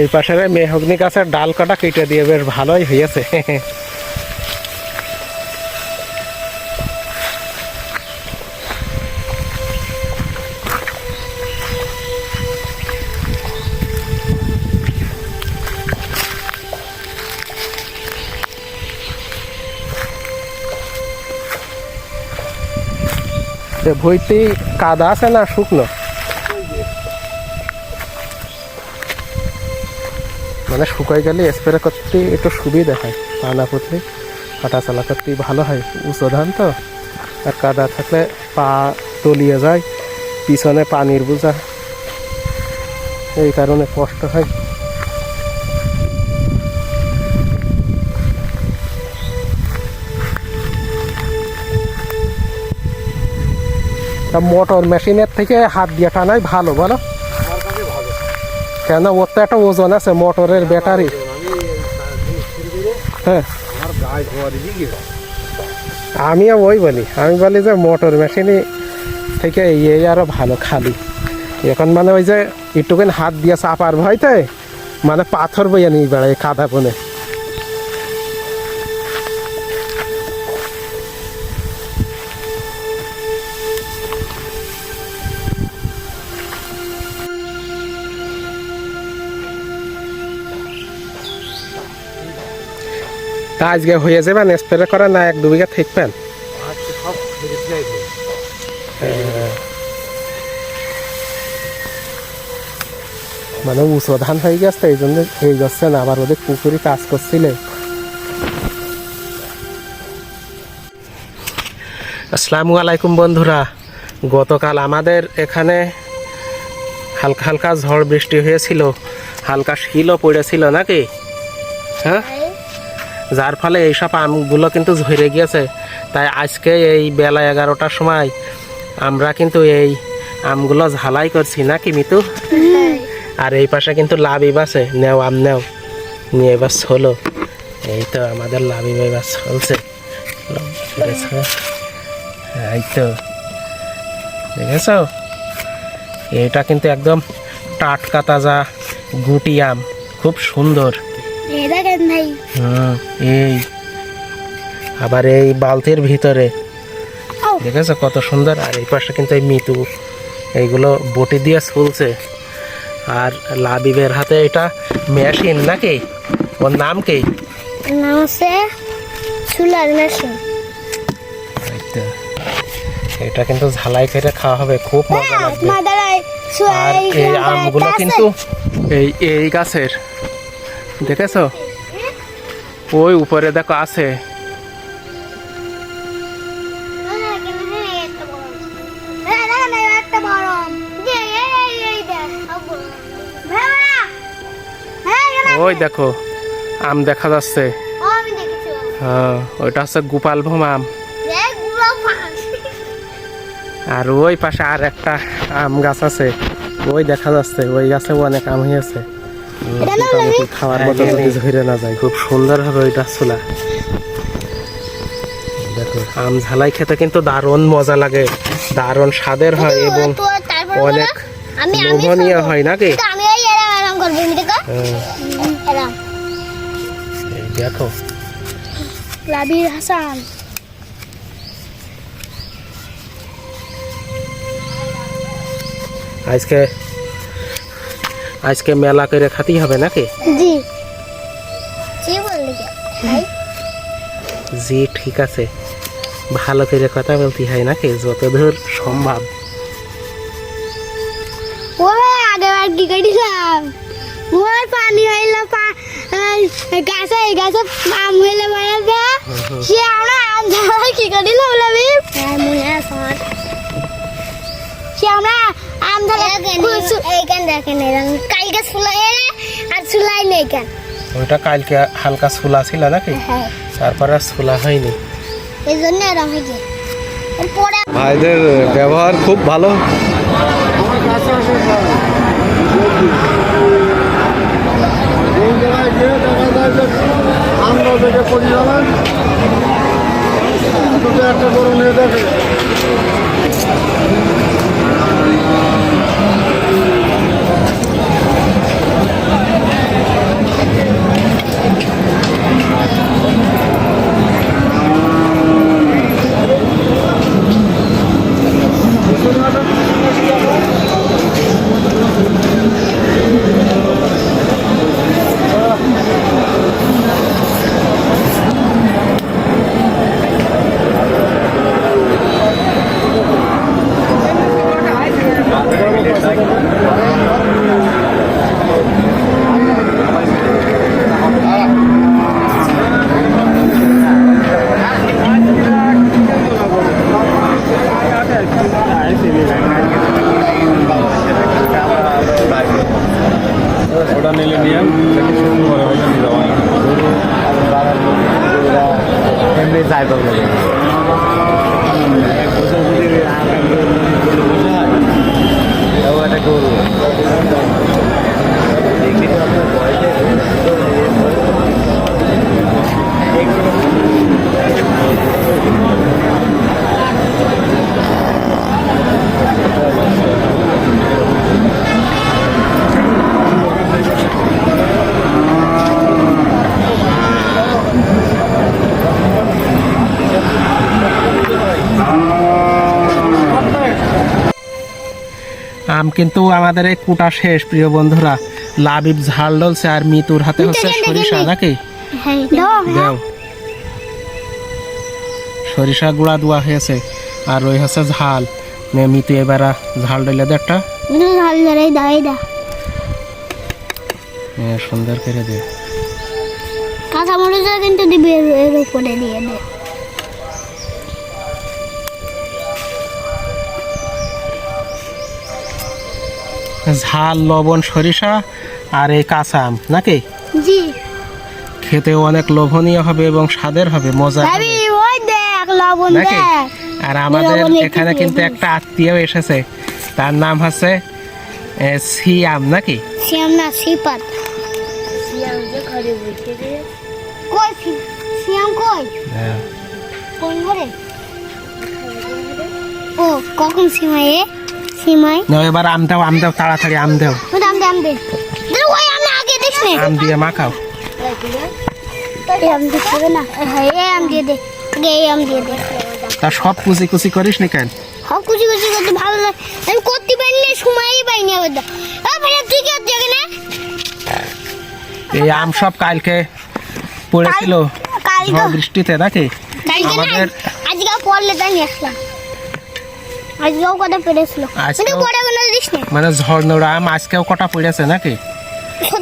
এই পাশের মেহগনি গাছের ডাল কাটা কেটে দিয়ে বেশ ভালোই হয়েছে। ভইতে কাদা আছে না শুকনো? মানে শুকাই গেলে স্প্রে করতে একটু সুবিধা হয়। পানা করতে হাঁটা চলা করতে ভালো হয়। উঁচু ধান তো। আর কাদা থাকলে পা তলিয়ে যায়, পিছনে পানির বোঝা। এই কারণে কষ্ট হয়। তা মোটর মেশিনের থেকে হাত দিয়ে টানাই ভালো, বলো? কেন? ওর তো একটা ওজন আছে, মোটরের ব্যাটারি। হ্যাঁ। আমিও ওই বলি, আমি বলি যে মোটর মেশিনই থেকে ইয়ে আরও ভালো খালি। এখন মানে ওই যে একটুখানি হাত দিয়ে চাপার ভয়তে মানে পাথর বইয়ে নিয়ে বেড়ায় কাদা বনে। তা আজকে হয়ে যাবেন স্প্রে করা না এক দু বিঘা থাকবেন ছেড়ে দিলাই তো মানে উঁচু ধান হয়ে গেছে এই জন্য হয়ে যাচ্ছে না আবার ওদের পুকুরে কাজ করছিলে। আসসালামু আলাইকুম বন্ধুরা। গতকাল আমাদের এখানে হালকা হালকা ঝড় বৃষ্টি হয়েছিল। হালকা শিলও পড়েছিল নাকি? হ্যাঁ? যার ফলে এইসব আমগুলো কিন্তু ঝরে গিয়েছে। তাই আজকে এই বেলা এগারোটার সময় আমরা কিন্তু এই আমগুলো ঝালাই করছি নাকি মিতু? আর এই পাশে কিন্তু লাভিব আছে। নেও আম নেও। নিয়ে এবার হলো এই তো আমাদের লাভিব এবার চলছে এই তো। দেখেছ? এটা কিন্তু একদম টাটকা তাজা গুটি আম। খুব সুন্দর। এই দেখেন ভাই হুম এই। আবার এই বালতির ভিতরে। দেখেছ কত সুন্দর? আর এই পাশে কিন্তু এই মিতু। এইগুলো বটি দিয়ে চলছে আর লাবিবের হাতে এটা মেশিন নাকি? ওর নাম কি? নাম হচ্ছে চুলার মেশিন। তো। এটা কিন্তু ঝালাই করে খাওয়া হবে খুব মজা লাগবে। আর এই আমগুলো কিন্তু এই এই গাছের দেখেছ? ওই উপরে দেখো আছে। ওই দেখো, আম দেখা যাচ্ছে। হ্যাঁ ওইটা হচ্ছে গোপাল ভোম আম। আর ওই পাশে আর একটা আম গাছ আছে। ওই দেখা যাচ্ছে, ওই গাছে অনেক আম হয়েছে। উম, এটা না মোটামুটি খাওয়ার মতো যদি ধরে না যায়। খুব সুন্দর হবে ওইটা চুলা। দেখো আম ঝালাই খেতে কিন্তু দারুণ মজা লাগে। দারুণ স্বাদের হয় এবং অনেক আমি আমি লোভনীয় হয় নাকি আমি এই এরাম এরাম করব দেখো। হ্যাঁ, দেখো। লাবির হাসান। আজকে আজকে মেলা করে খাতেই হবে নাকি? জি। কি? বললি জি ঠিক আছে। ভালো করে কথা বলতে হয় নাকি? যতদূর সম্ভব। ও আগে বার কি করিলাম? মোর পানি হইল পা গাছে গাছে আম হইলে বেড়াবে সে আমরা আম ঝাড়া কি হ্যাঁ মনে আছে সে আমরা আম ঝাড়া এইখান দেখেন এরকম কালকে সুলাই আর সুলাই নেই কেন ওইটা কালকে হালকা ছোলা ছিল নাকি? হ্যাঁ। তারপরে আর ছোলা হয়নি। এই জন্য এরকম হয়েছে ভাইদের ব্যবহার খুব ভালো। আমার দেখা পড়ি যাবেন দুটো একটা গরু নিয়ে দেখে। আম কিন্তু আমাদের এই কুটা শেষ প্রিয় বন্ধুরা। লাবিব ঝাল ডলছে আর মিতুর হাতে হচ্ছে সরিষা নাকি? হ্যাঁ দাও সরিষা গুঁড়া দেওয়া হয়েছে আর ওই হচ্ছে ঝাল। মিতু এবার ঝাল ডলে দে একটা। ঝাল ঝালাই দাই দা সুন্দর করে দে। কাঁচা মরিচও কিন্তু দিবি এর এর উপরে দিয়ে দে। ঝাল লবণ সরিষা আর এই কাঁচা আম নাকি? জি। খেতেও অনেক লোভনীয় হবে এবং স্বাদের হবে মজা হবে। ওই দেখ লবণ নাকি? দেখ। আর আমাদের এখানে কিন্তু একটা আত্মীয় এসেছে তার নাম হচ্ছে সিয়াম নাকি? শ্যাম না সিপাত শ্যাম যে ঘরে বসে রে কই সি- শ্যাম কই? হ্যাঁ। কোন ঘরে? ও কখন সীমায় নাও এবার আম দাও আম দাও তাড়াতাড়ি আম দাও। দে ওই আমি আগে দিস নে। আম দিয়ে মাখাও। আম দিতে না। হ্যাঁ আম দিয়ে দে। আগে আম দিয়ে দে। তা সব কুচি কুচি করিস নি কেন? কুচি কুচি করতে ভালো লাগে। আমি করতে পারি না সময়ই পাই না ওটা ও ভাই তুই কি এই আম সব কালকে পড়েছিল। বৃষ্টিতে নাকি? আমাদের আজকে পড়লে তাই আসলাম। আজকেও পেরেছিল আজকেও- কিন্তু পরে কোনো দিস না। মানে আম আজকেও কটা পড়েছে নাকি?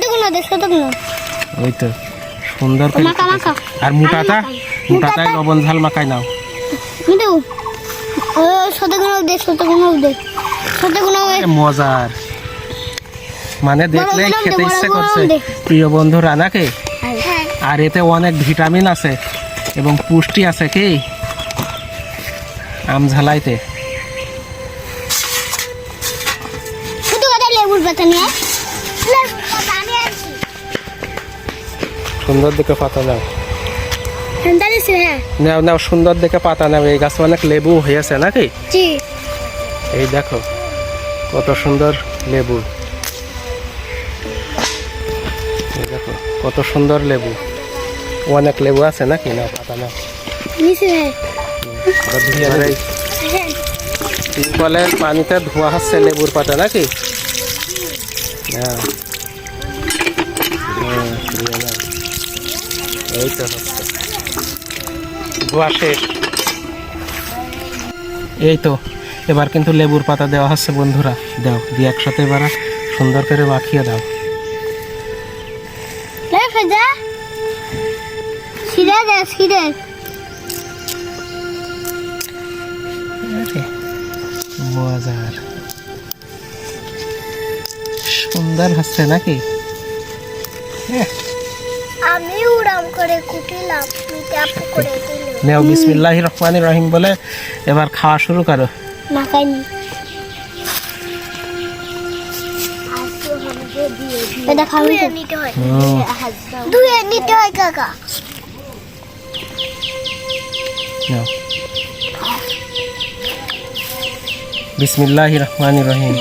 কোনো দে সত্যি কোনো। ওই তো সুন্দর করে। আর মোটাটা? মোটাটাই মোটাটা- লবণ ঝাল মাখাই নাও। কিন্তু ও কোনো দে কোনো দে কোনো মজার। মানে দেখলেই খেতে ইচ্ছে করছে। প্রিয় বন্ধুরা নাকি? হ্যাঁ। আর এতে অনেক ভিটামিন আছে এবং পুষ্টি আছে কি? আম ঝালাইতে। পাতা নিয়ে সুন্দর দেখে পাতা নাও। হ্যাঁ। নাও নাও সুন্দর দেখে পাতা নাও। এই গাছে অনেক লেবু হয়েছে নাকি? এই দেখো কত সুন্দর লেবু। দেখো কত সুন্দর লেবু। অনেক লেবু আছে নাকি? না পাতা নাও। নিছে হ্যাঁ। হ্যাঁ। টিউবওয়েলের পানিতে ধোয়া হচ্ছে লেবুর পাতা নাকি। এই তো হচ্ছে ধোয়া শেষ। এই তো এবার কিন্তু লেবুর পাতা দেওয়া হচ্ছে বন্ধুরা। দাও দিয়ে একসাথে এবার সুন্দর করে মাখিয়ে দাও। মজার সুন্দর হচ্ছে নাকি? আমি উড়াম করে কুটিলাম করে নেও বিসমিল্লাহ রহমান রহিম বলে এবার খাওয়া শুরু করো। না খাইনি এটা খাবি নিতে হয়। দুয়ে নিতে হয় কাকা। নাও। বিসমিল্লাহ রহমান রহিম।